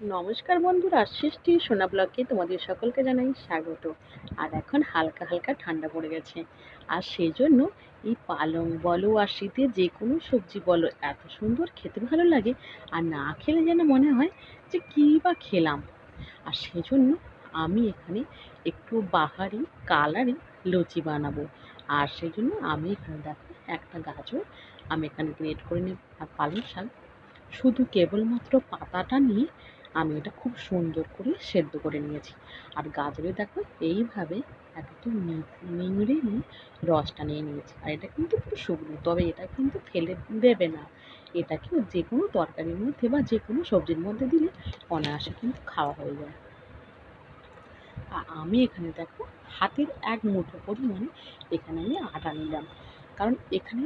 নমস্কার বন্ধুরা, সৃষ্টি সোনা ব্লগে তোমাদের সকলকে জানাই স্বাগত। আর এখন হালকা হালকা ঠান্ডা পড়ে গেছে। আর সেই জন্য এই পালং বলো আর শীতে যে কোনো সবজি বলো, এত সুন্দর খেতে ভালো লাগে। আর না খেলে যেন মনে হয় যে কী বা খেলাম। আর সেই জন্য আমি এখানে একটু বাহারি, কালারি লুচি বানাবো। আর সেই জন্য আমি এখানে দেখো একটা গাজর, আমি এখানে গ্রেট করে নেব। আর পালং শাক, শুধু কেবলমাত্র পাতাটা নিয়ে আমি এটা খুব সুন্দর করে সেদ্ধ করে নিয়েছি। আর গাজরে দেখো, এইভাবে একদম নিংড়ে নিয়ে রসটা নিয়ে নিয়েছি। আর এটা কিন্তু পুরো শুকনো, তবে এটা কিন্তু ফেলে দেবে না। এটাকে যে কোনো তরকারির মধ্যে বা যে কোনো সবজির মধ্যে দিলে অনায়াসে কিন্তু খাওয়া হয়ে যায়। আর আমি এখানে দেখো, হাতের এক মুঠো পরিমাণে এখানে আমি আটা নিলাম। কারণ এখানে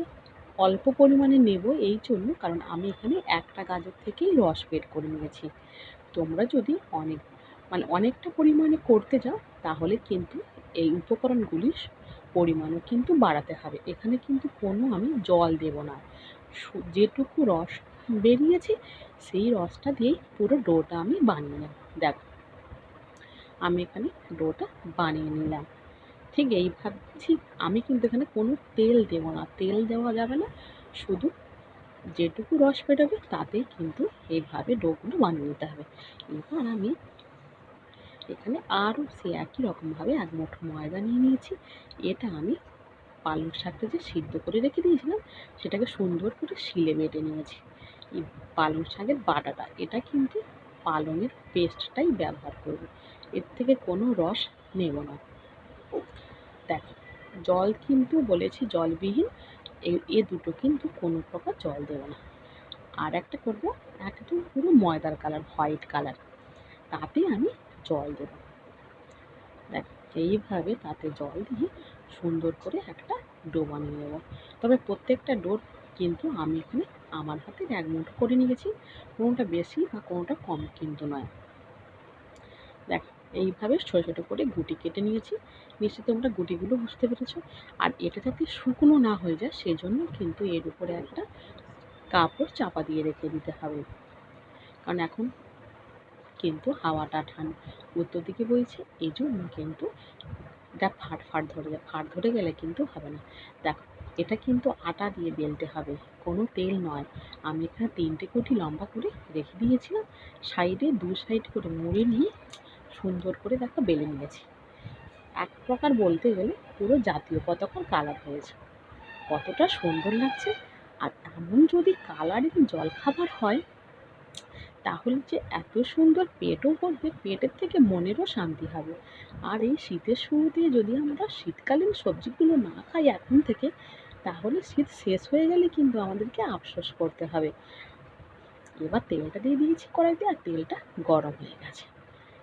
অল্প পরিমাণে নেব এই জন্য, কারণ আমি এখানে একটা গাজর থেকেই রস বের করে নিয়েছি। তোমরা যদি অনেক মানে অনেকটা পরিমাণে করতে যাও, তাহলে কিন্তু এই উপকরণগুলির পরিমাণও কিন্তু বাড়াতে হবে। এখানে কিন্তু কোনো আমি জল দেব না। যেটুকু রস বেরিয়েছে, সেই রসটা দিয়েই পুরো ডোটা আমি বানিয়ে নেব। দেখো, আমি এখানে ডোটা বানিয়ে নিলাম। ঠিক এই ভাবছি আমি কিন্তু এখানে কোনো তেল দেব না। তেল দেওয়া যাবে না, শুধু যেটুকু রস বেরোবে তাতেই কিন্তু এইভাবে ডোগুলো বানিয়ে নিতে হবে। এবার আমি এখানে আরও সে একই রকমভাবে এক মুঠো ময়দা নিয়ে নিয়েছি। এটা আমি পালং শাকটা যে সিদ্ধ করে রেখে দিয়েছিলাম, সেটাকে সুন্দর করে শিলে বেটে নিয়েছি। এই পালং শাকের বাটাটা, এটা কিন্তু পালংয়ের পেস্টটাই ব্যবহার করব। এর থেকে কোনো রস নেব না। দেখো, জল কিন্তু বলেছি জলবিহীন এ দুটো কিন্তু কোনো প্রকার জল দেবো না। আর একটা করব, একদম পুরো ময়দার কালার হোয়াইট কালার তাতে আমি জল দেবো। দেখ, এইভাবে তাতে জল দিয়ে সুন্দর করে একটা ডো বানিয়ে নেব। তবে প্রত্যেকটা ডোর কিন্তু আমি এখানে আমার হাতে এক মুঠো করে নিয়েছি। কোনোটা বেশি বা কোনোটা কম কিন্তু নয়। এইভাবে ছোটো ছোটো করে গুটি কেটে নিয়েছি। নিশ্চয়ই তোমরা গুটিগুলো বুঝতে পেরেছ। আর এটা যাতে শুকনো না হয়ে যায়, সেজন্য কিন্তু এর উপরে একটা কাপড় চাপা দিয়ে রেখে দিতে হবে। কারণ এখন কিন্তু হাওয়াটা ঠান্ডা উত্তর দিকে বইছে এই জন্য কিন্তু এটা ফাট ফাট ধরে যায়। ফাট ধরে গেলে কিন্তু হবে না। দেখো, এটা কিন্তু আটা দিয়ে বেলতে হবে, কোনো তেল নয়। আমি এখানে তিনটে কোটি লম্বা করে রেখে দিয়েছিলাম। সাইডে দু সাইড করে মুড়ে নিয়ে সুন্দর করে দেখো বেলে নিয়েছি। এক প্রকার বলতে গেলে পুরো জাতীয় পতাকার কালার হয়েছে। কতটা সুন্দর লাগছে। আর এমন যদি কালারিং জলখাবার হয়, তাহলে যে এত সুন্দর পেটও করবে পেটের থেকে মনেরও শান্তি হবে। আর এই শীতের শুরুতে যদি আমরা শীতকালীন সবজিগুলো না খাই এখন থেকে, তাহলে শীত শেষ হয়ে গেলে কিন্তু আমাদেরকে আফসোস করতে হবে। এবার তেলটা দিয়ে দিয়েছি কড়াইতে, আর তেলটা গরম হয়ে গেছে।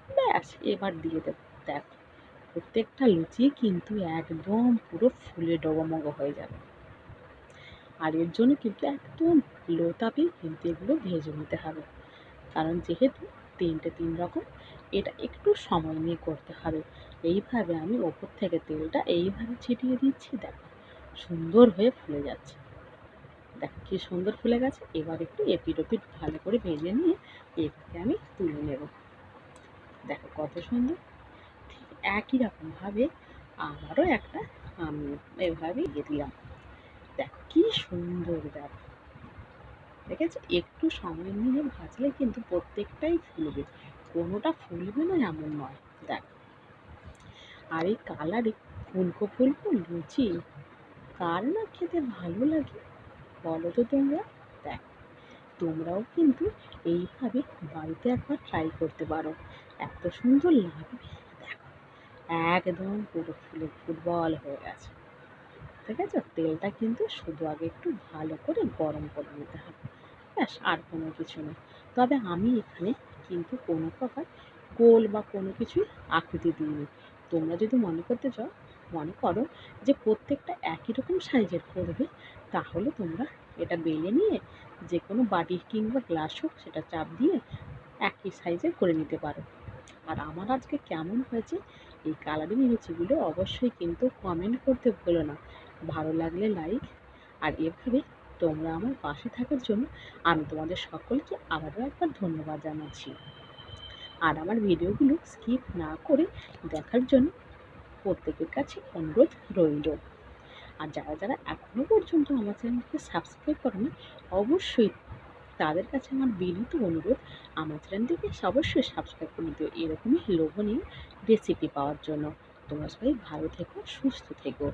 ব্যাস, এবার দিয়ে দেবো। দেখ, প্রত্যেকটা লুচি কিন্তু একদম পুরো ফুলে ডগমগ হয়ে যাবে। আর এর জন্য কিন্তু একদম লো তাপেই কিন্তু এগুলো ভেজে নিতে হবে। কারণ যেহেতু তিনটে তিন রকম, এটা একটু সময় নিয়ে করতে হবে। এইভাবে আমি ওপর থেকে তেলটা এইভাবে ছিটিয়ে দিচ্ছি, দেখো, সুন্দর হয়ে ফুলে যাচ্ছে। দেখো, কি সুন্দর ফুলে গেছে। এবার একটু এপিট ওপিট ভালো করে ভেজে নিয়ে এটাকে আমি তুলে নেব। দেখো কত সুন্দর, ঠিক একই রকমভাবে আবারও একটা আমি এভাবে দিয়ে দিলাম। দেখো কি সুন্দর দেখো। দেখেছ একটু সময় নিয়ে ভাজলে কিন্তু প্রত্যেকটাই ফুলবে, কোনোটা ফুলবে না এমন নয়। দেখ। আর এই কালারে ফুলকো ফুলকো লুচি, কার না খেতে ভালো লাগে বলো তো তোমরা? দেখ। তোমরাও কিন্তু এইভাবে বাড়িতে একবার ট্রাই করতে পারো। এত সুন্দর লাগবে দেখো, একদম পুরো ফুলে ফুটবল হয়ে গেছে। ঠিক আছে? তেলটা কিন্তু শুধু আগে একটু ভালো করে গরম করে নিতে হবে। ব্যাস, আর কোনো কিছু না। তবে আমি এখানে কিন্তু কোনো প্রকার গোল বা কোনো কিছুই আকৃতি দিইনি। তোমরা যদি মনে করতে চাও, মনে করো যে প্রত্যেকটা একই রকম সাইজের করবে, তাহলে তোমরা এটা বেলে নিয়ে যে কোনো বাটি কিংবা গ্লাস হোক, সেটা চাপ দিয়ে একই সাইজের করে নিতে পারো। আর আমার আজকে কেমন হয়েছে, এই কালারিং লুচিগুলো অবশ্যই কিন্তু কমেন্ট করতে ভুলো না। ভালো লাগলে লাইক আর এভাবে তোমরা আমার পাশে থাকার জন্য আমি তোমাদের সকলকে আবারও একবার ধন্যবাদ জানাচ্ছি। আর আমার ভিডিওগুলো স্কিপ না করে দেখার জন্য প্রত্যেকের কাছে অনুরোধ রইল। আর যারা যারা এখনও পর্যন্ত আমার চ্যানেলকে সাবস্ক্রাইব করেনি, অবশ্যই তাদের কাছে আমার বিনীত অনুরোধ, আমার চ্যানেলটিকে অবশ্যই সাবস্ক্রাইব করে দিও। এরকমই লোভনীয় রেসিপি পাওয়ার জন্য। তোমরা সবাই ভালো থেকো, সুস্থ থেকো।